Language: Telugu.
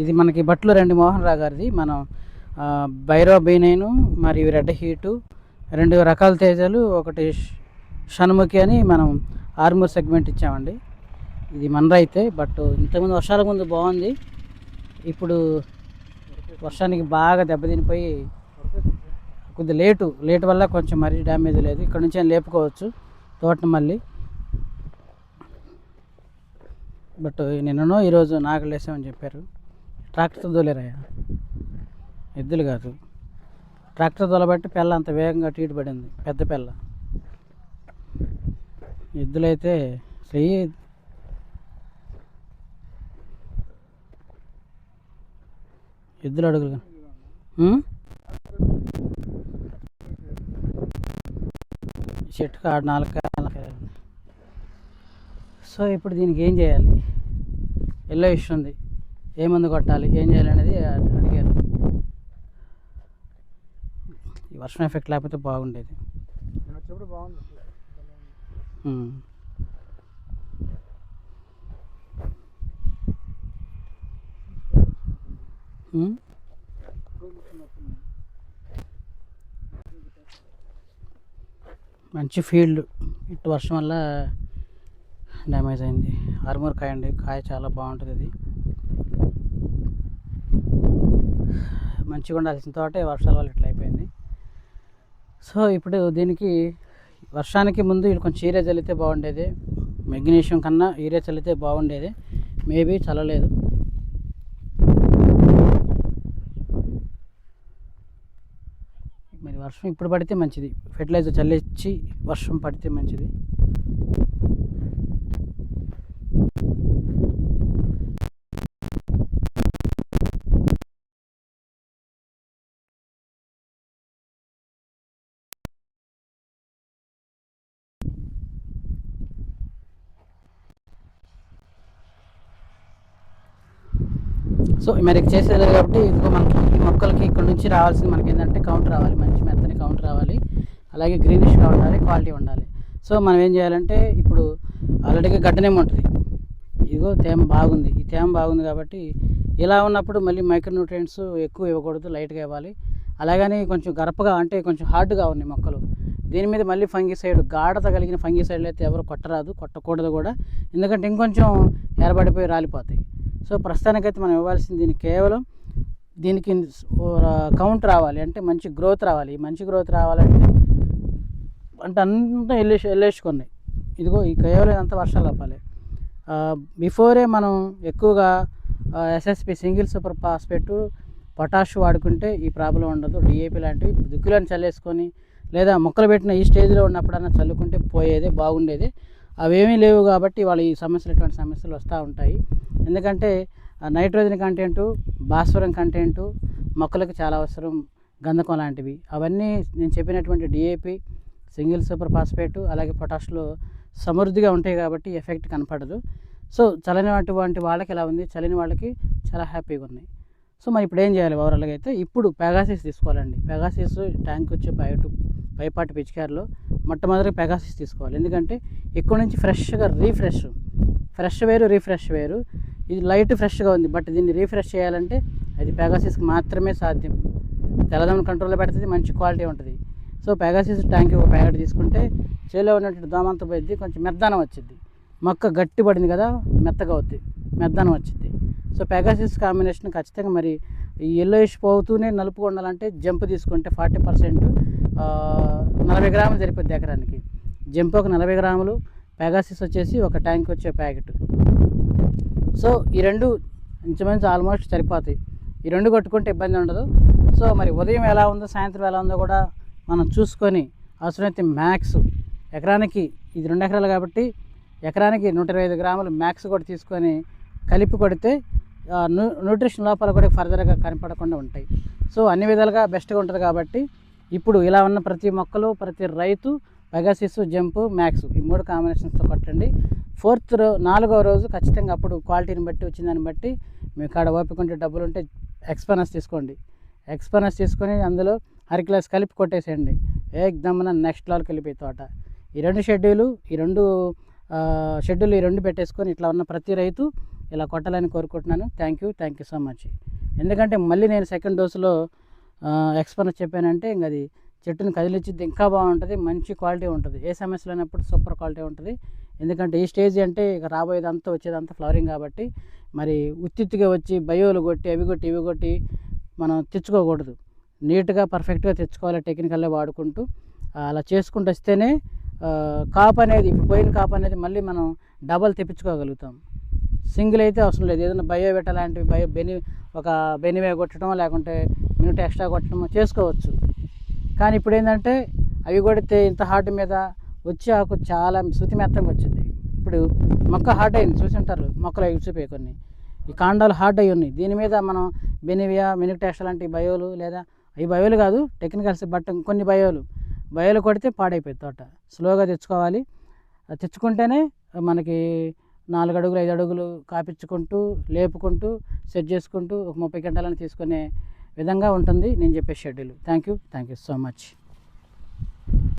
ఇది మనకి బట్లు రెండు మోహన్ రావు గారిది. మనం బైరో బీనైను మరియు రెడ్ హీటు రెండు రకాల తేజాలు. ఒకటి షణ్ముఖి అని మనం ఆర్మూర్ సెగ్మెంట్ ఇచ్చామండి. ఇది మనరైతే బట్ ఇంతకుముందు వర్షాల ముందు బాగుంది. ఇప్పుడు వర్షానికి బాగా దెబ్బతినిపోయి కొద్ది లేటు లేట్ వల్ల కొంచెం మరీ డ్యామేజ్ లేదు. ఇక్కడ నుంచి లేపుకోవచ్చు తోటను మళ్ళీ. బట్ నిన్ననో ఈరోజు నాకు లేసామని చెప్పారు. ట్రాక్టర్తో దోలేరయ్యా ఎద్దులు కాదు. ట్రాక్టర్ తోలబట్టి పెళ్ళ అంత వేగంగా టీటు పడింది. పెద్ద పిల్ల ఎద్దులైతే చెయ్యి ఎద్దులు అడుగులు చెట్టు చెట్టుకు ఆరు నాలుగు సో ఇప్పుడు దీనికి ఏం చేయాలి? ఎల్లో ఇష్యూ ఉంది. ఏ మందు కొట్టాలి ఏం చేయాలి అనేది అడిగారు. ఈ వర్షం ఎఫెక్ట్ లేకపోతే బాగుండేది? మంచి ఫీల్డ్. ఇటు వర్షం వల్ల డ్యామేజ్ అయింది. ఆర్మూర్ కాయ అండి. కాయ చాలా బాగుంటుంది ఇది మంచిగా ఉండాల్సిన తోటే వర్షాల వల్ల ఇట్లా అయిపోయింది. సో ఇప్పుడు దీనికి వర్షానికి ముందు వీళ్ళు కొంచెం ఈరే చల్లితే బాగుండేది. మెగ్నీషియం కన్నా ఈరే చల్లితే బాగుండేది. మేబీ చల్లలేదు. మరి వర్షం ఇప్పుడు పడితే మంచిది. ఫెర్టిలైజర్ చల్లించి వర్షం పడితే మంచిది. సో మరి చేసేది కాబట్టి ఇదిగో మనకి ఈ మొక్కలకి ఇక్కడ నుంచి రావాల్సింది మనకి ఏంటంటే కౌంట్ రావాలి. మంచి మెత్తని కౌంట్ రావాలి. అలాగే గ్రీనిష్గా ఉండాలి క్వాలిటీ ఉండాలి. సో మనం ఏం చేయాలంటే ఇప్పుడు ఆల్రెడీగా గడ్డనేమో ఉంటుంది. ఇదిగో తేమ బాగుంది. ఈ తేమ బాగుంది కాబట్టి ఇలా ఉన్నప్పుడు మళ్ళీ మైక్రోన్యూట్రియంట్స్ ఎక్కువ ఇవ్వకూడదు లైట్గా ఇవ్వాలి. అలాగని కొంచెం గరపగా అంటే కొంచెం హార్డ్గా ఉన్నాయి మొక్కలు. దీని మీద మళ్ళీ ఫంగిసైడ్ గాఢత కలిగిన ఫంగిసైడ్లు అయితే ఎవరు కొట్టరాదు కొట్టకూడదు కూడా. ఎందుకంటే ఇంకొంచెం ఎరబడిపోయి రాలిపోతాయి. సో ప్రస్తుతానికైతే మనం ఇవ్వాల్సింది దీనికి కేవలం దీనికి కౌంట్ రావాలి. అంటే మంచి గ్రోత్ రావాలి. మంచి గ్రోత్ రావాలంటే అంటే అంతా వెళ్ళేసి వెళ్ళేసుకున్నాయి ఇదిగో ఈ కేవలం అంతా వర్షాలు అవ్వాలి బిఫోరే మనం ఎక్కువగా SSP single super phosphate potash వాడుకుంటే ఈ ప్రాబ్లం ఉండదు. డిఏపి లాంటివి దుక్కులను చల్లేసుకొని లేదా మొక్కలు పెట్టిన ఈ స్టేజ్లో ఉన్నప్పుడన్నా చల్లుకుంటే పోయేదే బాగుండేది. అవేమీ లేవు కాబట్టి వాళ్ళ ఈ సమస్యలు ఇటువంటి సమస్యలు వస్తూ ఉంటాయి. ఎందుకంటే నైట్రోజన్ కంటెంటు భాస్వరం కంటెంటు మొక్కలకు చాలా అవసరం గంధకం లాంటివి. అవన్నీ నేను చెప్పినటువంటి డిఏపి సింగిల్ సూపర్ ఫాస్ఫేట్ అలాగే పొటాష్లో సమృద్ధిగా ఉంటాయి కాబట్టి ఎఫెక్ట్ కనపడదు. సో చలని వంటి వాళ్ళకి ఎలా ఉంది? చలిని వాళ్ళకి చాలా హ్యాపీగా ఉన్నాయి. సో మరి ఇప్పుడు ఏం చేయాలి ఓవరాల్గా అయితే? ఇప్పుడు పెగాసిస్ తీసుకోవాలండి. పెగాసిస్ ట్యాంక్ వచ్చి బయట పైపాటి పిచికారిలో మొట్టమొదటి పెగాసిస్ తీసుకోవాలి. ఎందుకంటే ఎక్కువ నుంచి ఫ్రెష్గా రీఫ్రెష్ ఫ్రెష్ వేరు రీఫ్రెష్ వేరు. ఇది లైట్ ఫ్రెష్గా ఉంది బట్ దీన్ని రీఫ్రెష్ చేయాలంటే అది పెగాసిస్కి మాత్రమే సాధ్యం. తెల్లదమ్మ కంట్రోల్లో పెడుతుంది మంచి క్వాలిటీ ఉంటుంది. సో పెగాసిస్ ట్యాంక్ ఒక ప్యాకెట్ తీసుకుంటే చేలో ఉన్నటువంటి దోమంతా పోయింది కొంచెం మెద్దనం వచ్చింది మొక్క గట్టి పడింది కదా మెత్తగా అవుద్ది మెద్దనం వచ్చింది సో పెగాసిస్ కాంబినేషన్ ఖచ్చితంగా మరి ఈ ఎల్లోయిష్ పోతూనే నలుపు ఉండాలంటే జంప్ తీసుకుంటే ఫార్టీ పర్సెంట్ నలభై గ్రాములు సరిపోద్ది ఎకరానికి. జంప్ ఒక నలభై గ్రాములు పెగాసిస్ వచ్చేసి ఒక ట్యాంక్ వచ్చే ప్యాకెట్. సో ఈ రెండు ఇంచుమించు ఆల్మోస్ట్ సరిపోతాయి. ఈ రెండు కొట్టుకుంటే ఇబ్బంది ఉండదు. సో మరి ఉదయం ఎలా ఉందో సాయంత్రం ఎలా ఉందో కూడా మనం చూసుకొని అవసరమైతే మ్యాక్స్ ఎకరానికి ఇది రెండు ఎకరాలు కాబట్టి ఎకరానికి నూట ఇరవై ఐదు గ్రాములు మ్యాక్స్ కూడా తీసుకొని కలిపి కొడితే న్యూట్రిషన్ లోపాలు కూడా ఫర్దర్గా కనపడకుండా ఉంటాయి. సో అన్ని విధాలుగా బెస్ట్గా ఉంటుంది కాబట్టి ఇప్పుడు ఇలా ఉన్న ప్రతి మొక్కలు ప్రతి రైతు పెగాసిస్ జంపు మ్యాక్స్ ఈ మూడు కాంబినేషన్స్తో కొట్టండి. ఫోర్త్ రో నాలుగో రోజు ఖచ్చితంగా అప్పుడు క్వాలిటీని బట్టి వచ్చిన దాన్ని బట్టి మీ కాడ ఓపికంటే డబ్బులు ఉంటే ఎక్స్పెనస్ తీసుకోండి. ఎక్స్పెనస్ తీసుకొని అందులో హరిక్లాస్ కలిపి కొట్టేసేయండి. ఏకదమ్మన నెక్స్ట్ లెవెల్కి వెళ్ళిపోయి తోట. ఈ రెండు షెడ్యూలు ఈ రెండు షెడ్యూల్ ఈ రెండు పెట్టేసుకొని ఇట్లా ఉన్న ప్రతి రైతు ఇలా కొట్టాలని కోరుకుంటున్నాను. Thank you thank you so much ఎందుకంటే మళ్ళీ నేను సెకండ్ డోసులో ఎక్స్పర్ట్ చెప్పానంటే ఇంక అది చెట్టుని కదిలించిద్ది. ఇంకా బాగుంటుంది మంచి క్వాలిటీ ఉంటుంది. ఏ సమస్య లేనప్పుడు సూపర్ క్వాలిటీ ఉంటుంది. ఎందుకంటే ఈ స్టేజ్ అంటే ఇక రాబోయేదంతా వచ్చేదంతా ఫ్లవరింగ్ కాబట్టి మరి ఉత్తిత్తుగా వచ్చి బయోలు కొట్టి అవి కొట్టి ఇవి కొట్టి మనం తెచ్చుకోకూడదు. నీట్గా పర్ఫెక్ట్గా తెచ్చుకోవాలి టెక్నికల్లో వాడుకుంటూ. అలా చేసుకుంటూ వస్తేనే కాపు అనేది ఇప్పుడు పోయిన కాపు అనేది మళ్ళీ మనం డబల్ తెప్పించుకోగలుగుతాం. సింగిల్ అయితే అవసరం లేదు. ఏదైనా బయో వెట్ట లాంటివి బయో బెని ఒక బెనివే కొట్టడం లేకుంటే మినిట్ ఎక్స్ట్రా కొట్టడం చేసుకోవచ్చు. కానీ ఇప్పుడు ఏంటంటే అవి కొడితే ఇంత హార్ట్ మీద వచ్చి ఆకు చాలా శృతి మెత్తంగా వచ్చింది. ఇప్పుడు మొక్క హార్ట్ అయింది చూసి ఉంటారు మొక్కలు అవి చూపే కొన్ని. ఈ కాండాలు హార్ట్ అయి ఉన్నాయి. దీని మీద మనం బెనివియా మినిట్ లాంటి బయోలు లేదా ఈ బయోలు కాదు టెక్నికల్స్ బట్ కొన్ని బయోలు. బయోలు కొడితే పాడైపోయింది తోట. స్లోగా తెచ్చుకోవాలి. తెచ్చుకుంటేనే మనకి నాలుగు అడుగులు ఐదు అడుగులు కాపించుకుంటూ లేపుకుంటూ సెట్ చేసుకుంటూ ఒక ముప్పై గంటలను తీసుకునే విధంగా ఉంటుంది. నేను చెప్పే schedule. Thank you thank you so much.